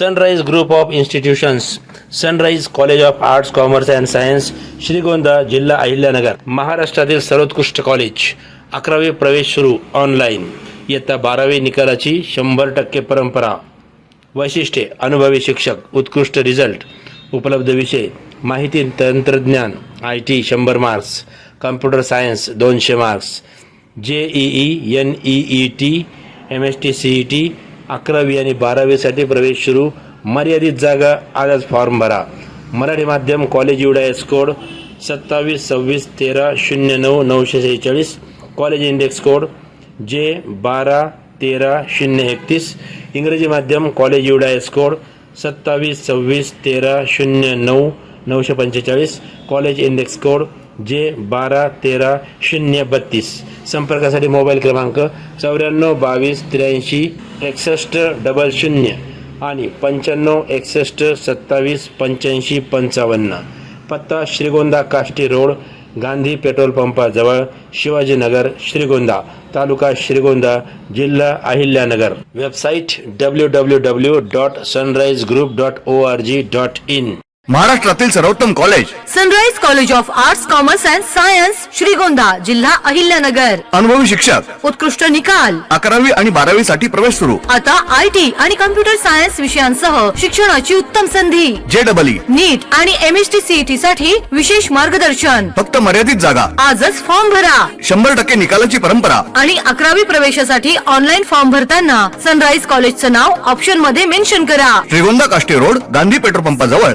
Sunrise group of institutions sunrise college of arts commerce and science Shrigonda जिल्हा अहिल्यानगर महाराष्ट्रातील सर्वोत्कृष्ट college अकरावी प्रवेश सुरू ऑनलाईन इयत्ता बारावी निकालाची शंभर टक्के परंपरा. वैशिष्ट्ये अनुभवी शिक्षक उत्कृष्ट रिझल्ट उपलब्ध विषय माहिती तंत्रज्ञान आय टी शंभर मार्क्स कम्प्युटर सायन्स दोनशे marks J E E N E E T M S T C E T अकरावी आणि बारावीसाठी प्रवेश सुरू. मर्यादित जागा आजच फॉर्म भरा. मराठी माध्यम कॉलेज एस कोड सत्तावीस सव्वीस तेरा शून्य नऊ नऊशे सेहेचाळीस. कॉलेज इंडेक्स कोड जे बारा तेरा शून्य एकतीस. इंग्रजी माध्यम कॉलेज एस कोड सत्तावीस सव्वीस तेरा शून्य नऊ नऊशे पंचेचाळीस. कॉलेज इंडेक्स कोड जे बारा तेरा शून्य बत्तीस. संपर्कासाठी मोबाईल क्रमांक चौऱ्याण्णव बावीस त्र्याऐंशी एकसष्ट डबल शून्य आणि पंच्याण्णव एकसष्ट सत्तावीस पंच्याऐंशी पंचावन्न. पत्ता श्रीगोंदा काष्टी रोड गांधी पेट्रोल पंपाजवळ शिवाजीनगर श्रीगोंदा तालुका श्रीगोंदा जिल्हा Ahilyanagar. Website W W W dot sunrise group dot O R G dot in. महाराष्ट्रातील सर्वोत्तम college sunrise college of arts commerce and science Shrigonda जिल्हा अहिल्यानगर. अनुभवी शिक्षक. उत्कृष्ट निकाल. अकरावी आणि बारावी साठी प्रवेश सुरू. आता आय टी आणि कम्प्युटर सायन्स विषयांसह शिक्षणाची उत्तम संधी. जे डबल नीट आणि एम एस टी सीईटी साठी विशेष मार्गदर्शन. फक्त मर्यादित जागा. आजच फॉर्म भरा. शंभर टक्के निकालाची परंपरा. आणि अकरावी प्रवेशासाठी ऑनलाईन फॉर्म भरताना सनराइज कॉलेजचं नाव ऑप्शनमध्ये मेन्शन करा. Shrigonda Kashti road Gandhi petrol पंपाजवळ.